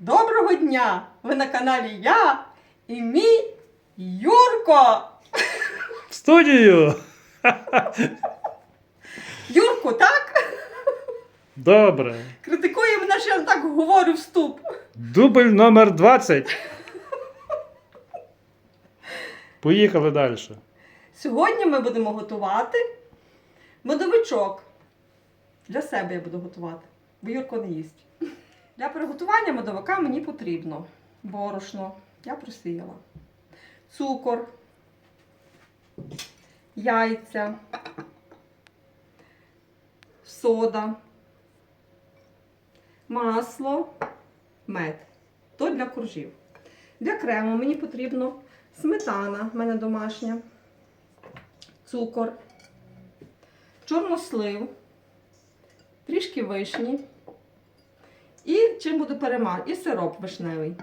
Доброго дня! Ви на каналі Я і мій Юрко! В студію! Юрку, так? Добре. Критикує мене, що я так говорю вступ. Дубль номер 20. Поїхали далі. Сьогодні ми будемо готувати медовичок. Для себе я буду готувати, бо Юрко не їсть. Для приготування медовика мені потрібно борошно, я просіяла, цукор, яйця, сода, масло, мед. То для коржів. Для крему мені потрібно сметана, в мене домашня, цукор, чорнослив, трішки вишні. І чим буду перемагати? І сироп вишневий,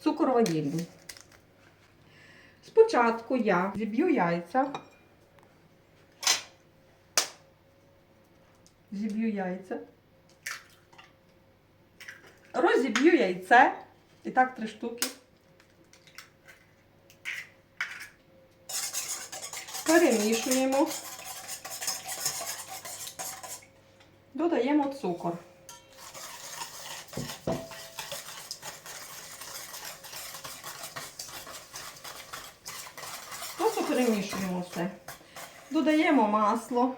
цукор ванільний. Спочатку я зіб'ю яйця. Зіб'ю яйця. Розіб'ю яйце. І так три штуки. Перемішуємо. Додаємо цукор. Просто перемішуємо все. Додаємо масло.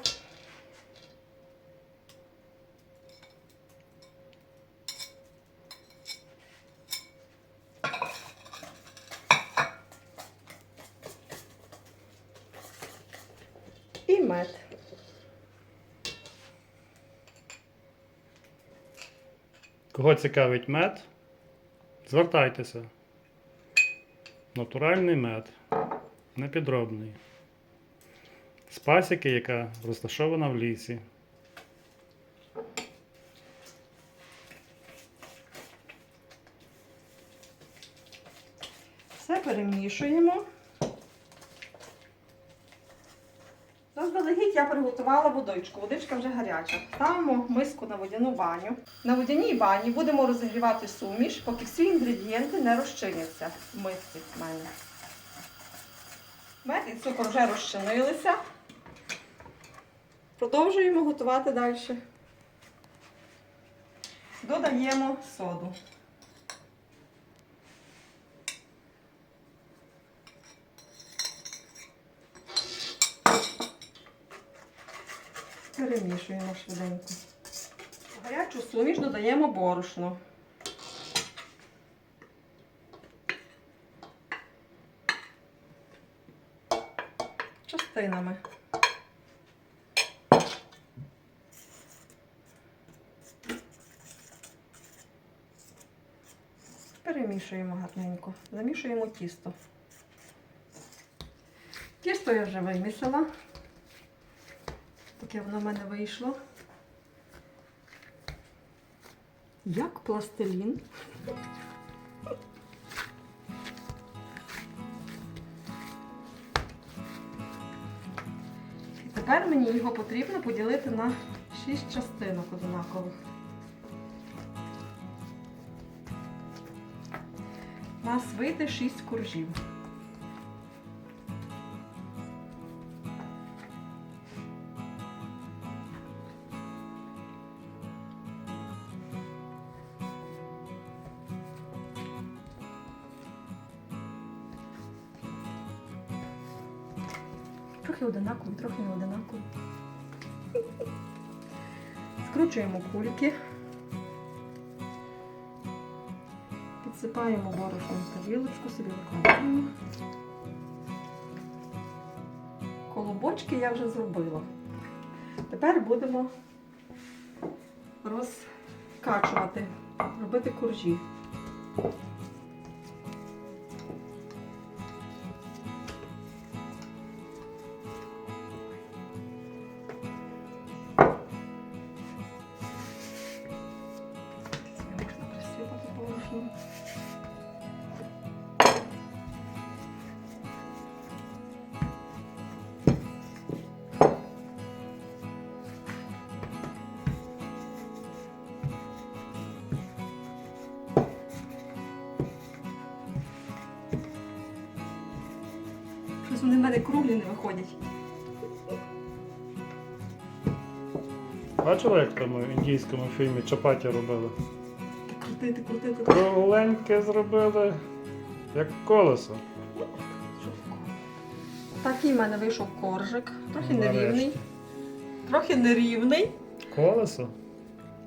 І мед. Кого цікавить мед? Звертайтеся. Натуральний мед. Непідробний. З пасіки, яка розташована в лісі. Все перемішуємо. Заздалегідь я приготувала водичку. Водичка вже гаряча. Ставимо миску на водяну баню. На водяній бані будемо розігрівати суміш, поки всі інгредієнти не розчиняться в мисці в мене. Мед і цукор вже розчинилися. Продовжуємо готувати далі. Додаємо соду. Перемішуємо швиденько. В гарячу суміш додаємо борошно. Частинами. Перемішуємо гарненько. Замішуємо тісто. Тісто я вже вимісила. Таке воно в мене вийшло. Як пластилін. І тепер мені його потрібно поділити на 6 частинок однакових. У нас вийде 6 коржів. Трохи одинакові, трохи не одинакові. Скручуємо кульки. Підсипаємо борошном в тарілочку, собі викладаємо. Колобочки я вже зробила. Тепер будемо розкачувати, робити коржі. Мене круглі не виходять. Бачила, як там в індійському фільмі чапаті робили? Так крутити, крутити. Кругленьке зробили, як колесо. Такий в мене вийшов коржик. Трохи Нарешті. нерівний. Трохи нерівний, Колесо?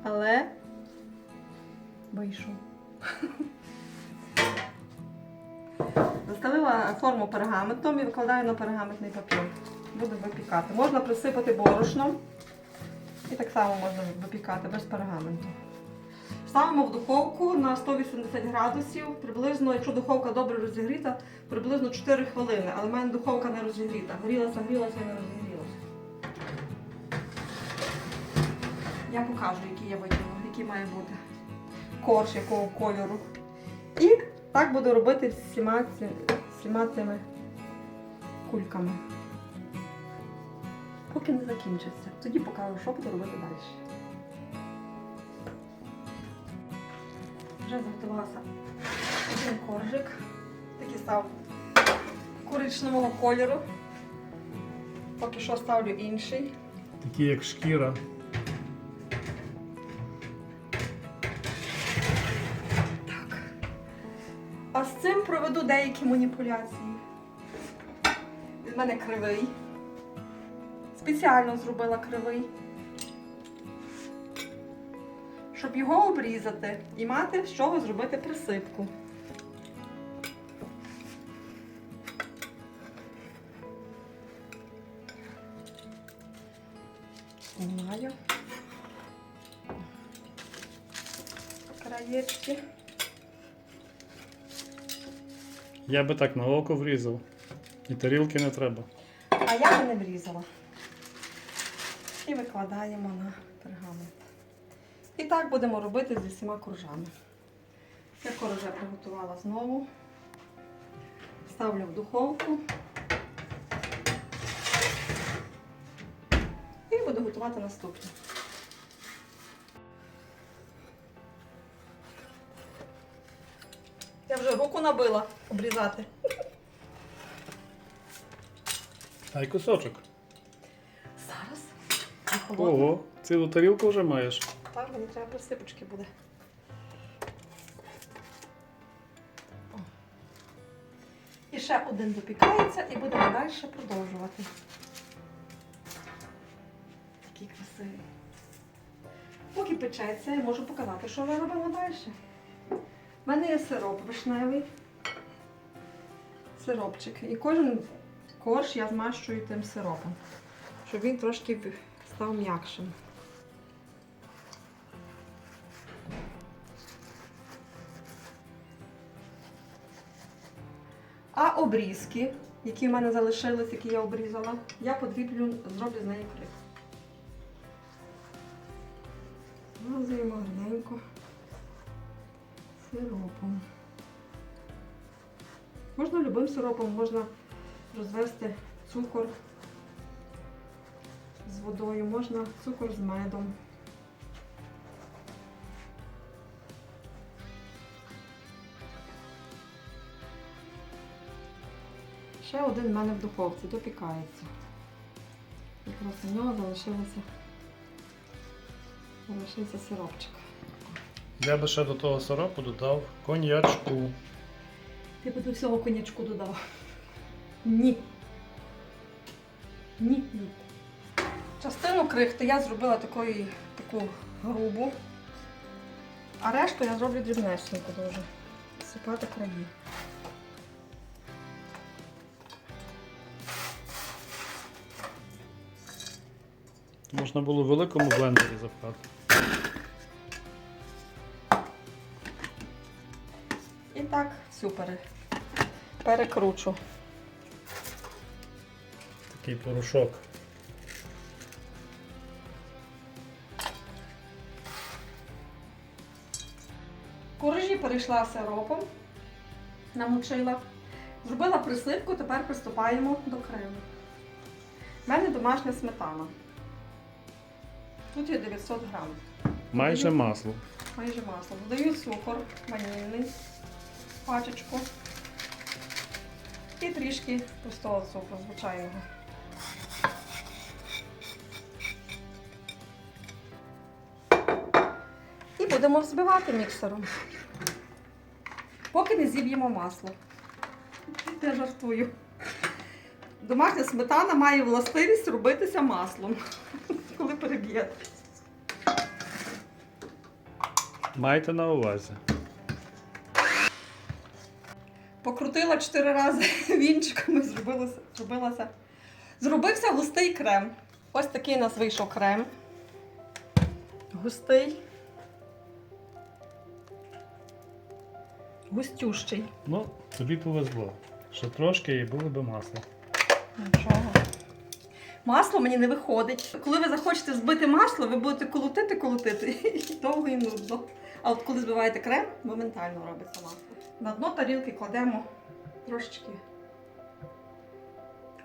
але вийшов. Застелила форму пергаментом і викладаю на пергаментний папір. Буду випікати. Можна присипати борошном. І так само можна випікати без пергаменту. Ставимо в духовку на 180 градусів, приблизно, якщо духовка добре розігріта, приблизно 4 хвилини. Але в мене духовка не розігріта. Грілася, грілася і не розігрілася. Я покажу, який я витягну, який має бути корж, якого кольору. І так буду робити всіма, всіма цими кульками. Поки не закінчиться. Тоді покажу, що буду робити далі. Вже заготувався один коржик. Такий став коричневого кольору. Поки що ставлю інший. Такі як шкіра. Деякі маніпуляції. Від мене кривий. Спеціально зробила кривий. Щоб його обрізати і мати з чого зробити присипку. Знімаю. Краєчки. Я би так на око врізав. І тарілки не треба. А я би не врізала. І викладаємо на пергамент. І так будемо робити зі всіма коржами. Я коржа приготувала знову. Ставлю в духовку. І буду готувати наступне. Вже руку набила обрізати. Дай кусочок. Зараз. Ого, цілу тарілку вже маєш. Так, мені треба присипочки буде. О. І ще один допікається і будемо далі продовжувати. Такий красивий. Поки печеться, я можу показати, що ми робимо далі. У мене є сироп вишневий. Сиропчик. І кожен корж я змащую тим сиропом, щоб він трошки став м'якшим. А обрізки, які в мене залишились, які я обрізала, я подріблю, зроблю з неї крик. Змазуємо гарненько сиропом. Можна любим сиропом, можна розвести цукор з водою, можна цукор з медом. Ще один в мене в духовці допікається. Якраз у нього залишилося, залишився сиропчик. Я би ще до того сиропу додав коньячку. Ти би до всього конячку додав. Ні. Ні, ні. Частину крихти я зробила такої, таку грубу, а решту я зроблю дрібнесенько дуже. Сипати краї. Можна було в великому блендері запхати. Так, всю пере... перекручу. Такий порошок. Коржі перейшла сиропом, намочила, зробила присипку, тепер приступаємо до крему. У мене домашня сметана. Тут є 900 грам. Майже масло. Майже масло. Додаю цукор ванільний, пачечку. І трішки пустого цукру, звичайного. І будемо взбивати міксером. Поки не зіб'ємо масло. Я жартую. Домашня сметана має властивість робитися маслом, коли переб'єте. Майте на увазі. Покрутила чотири рази вінчиками, зробилося, зробилося. Зробився густий крем. Ось такий у нас вийшов крем. Густий. Густющий. Ну, тобі повезло. Ще трошки і було би масло. Нічого. Масло мені не виходить. Коли ви захочете збити масло, ви будете колотити, колотити і довго і нудно. А от коли збиваєте крем, моментально робиться масло. На дно тарілки кладемо трошечки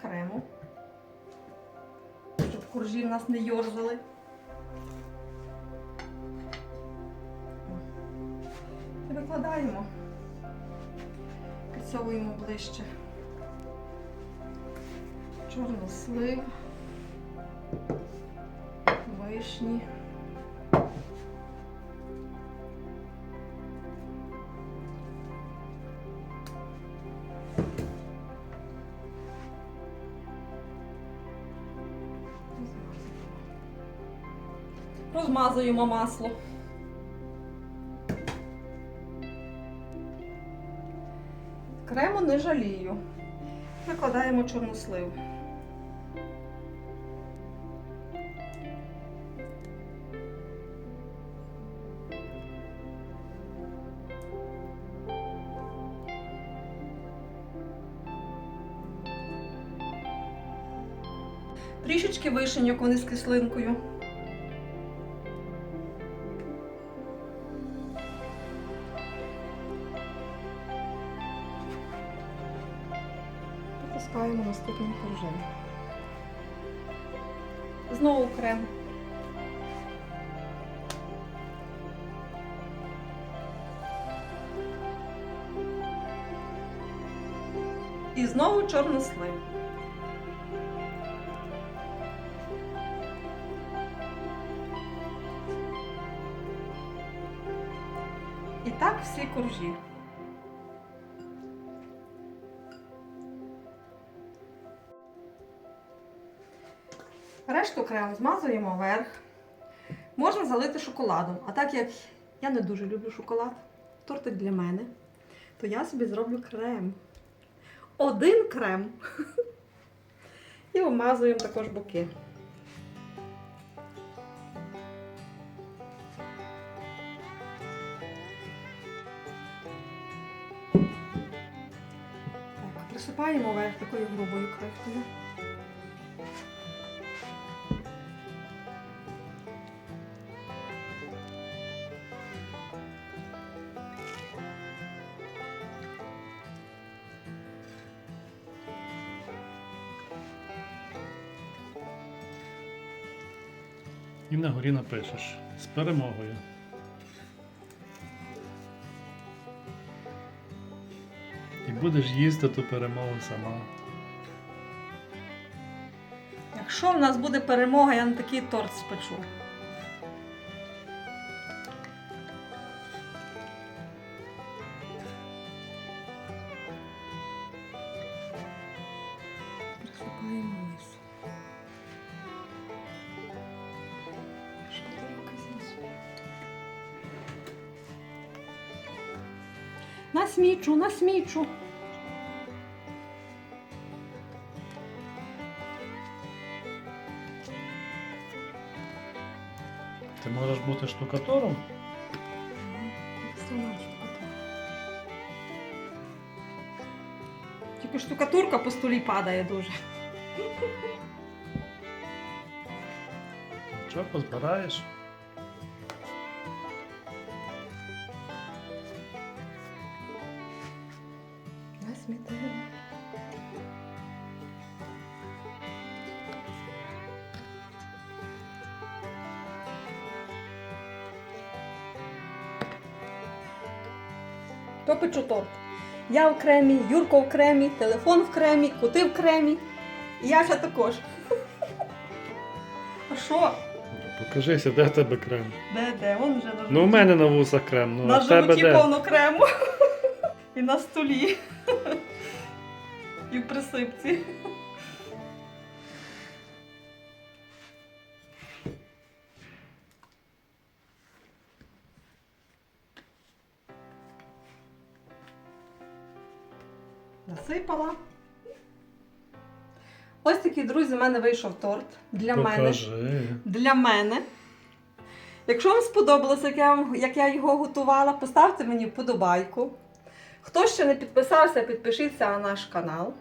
крему, щоб коржі в нас не йорзали. І викладаємо, підсовуємо ближче чорнослив, вишні. Розмазуємо масло. Крему не жалію. Викладаємо чорнослив. Трішечки вишеньок вони з кислинкою. Потискаємо наступним. Знову крем. І знову чорнослив. І так всі коржі. Решту крему змазуємо вверх. Можна залити шоколадом. А так як я не дуже люблю шоколад, тортик для мене, то я собі зроблю крем. Один крем. І обмазуємо також боки. Присипаємо верх такою грубою крихтою. І напишеш з перемогою. І будеш їсти ту перемогу сама. Якщо в нас буде перемога, я на такий торт спечу. Насмічу, насмічу. Ти можеш бути штукатором? Тільки штукатурка по столі падає дуже. Що позбираєш? То печу торт. Я в кремі, Юрко в кремі, телефон в кремі, кути в кремі. І Яся також. А що? Покажися, де в тебе крем. Де, де? он вже на Ну, у мене на вусах крем, ну а на в тебе животі де? повно крему. І на столі. І в присипці. Насипала. Ось такий, друзі, в мене вийшов торт для мене для мене. Якщо вам сподобалося, як я, як я його готувала, поставте мені вподобайку. Хто ще не підписався, підпишіться на наш канал.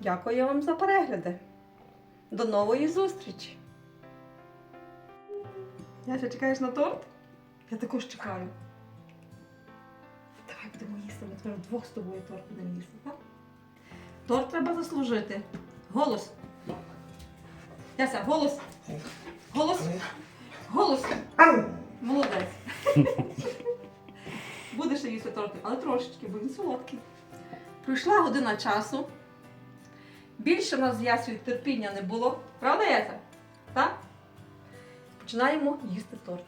Дякую вам за перегляди. До нової зустрічі. Я ще чекаєш на торт? Я також чекаю. Давай будемо їсти, ми вдвох з тобою торт будемо їсти, так? Торт треба заслужити. Голос. Яся, голос. Голос. Голос. Молодець. Будеш ще їсти тортик, але трошечки, бо він солодкий. Пройшла година часу. Більше в нас з Ясею терпіння не було. Правда, Яся? Так? Починаємо їсти торт.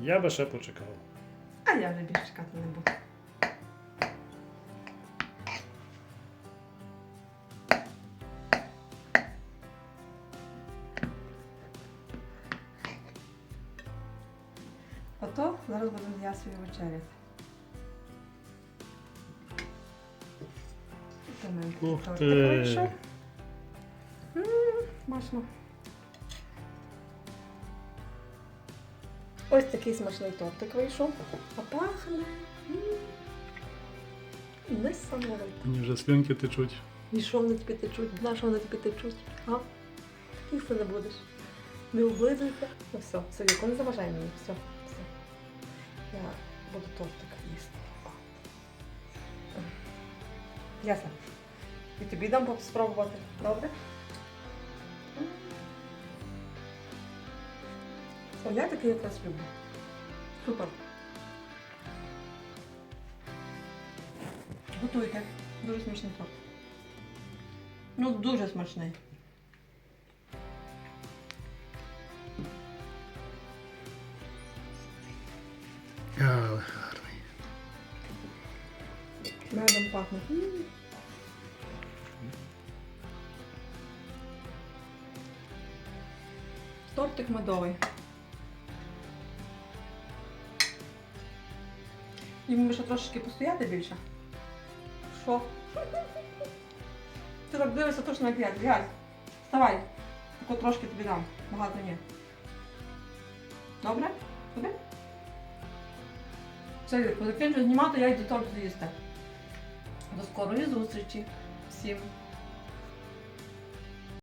Я би ще почекав. А я вже більше чекати не буду. Ото зараз будемо з Ясою вечеряти. Ух ти. М, Смачно. Ось такий смачний тортик вийшов. А пахне. м, Несамовито. Мені вже слюнки течуть. І що вони тобі течуть? На що вони тобі течуть? А? Їсти не будеш. Не облизуйся. Ну все, все, не заважай мені. Все, буду тортик їсти. Ясно. І тобі дам спробувати. Добре? О, я такий якраз люблю. Супер. Готуйте. Дуже смачний торт. Ну, дуже смачний. Пахне. Тортик медовий. Йому ще трошечки постояти більше. Що? Ти так дивишся точно як я. Глянь. Вставай. Тако трошки тобі дам. Багато ні. Добре? Добре? Все, коли знімати, я йду торт з'їсти. До скорої зустрічі. Всім.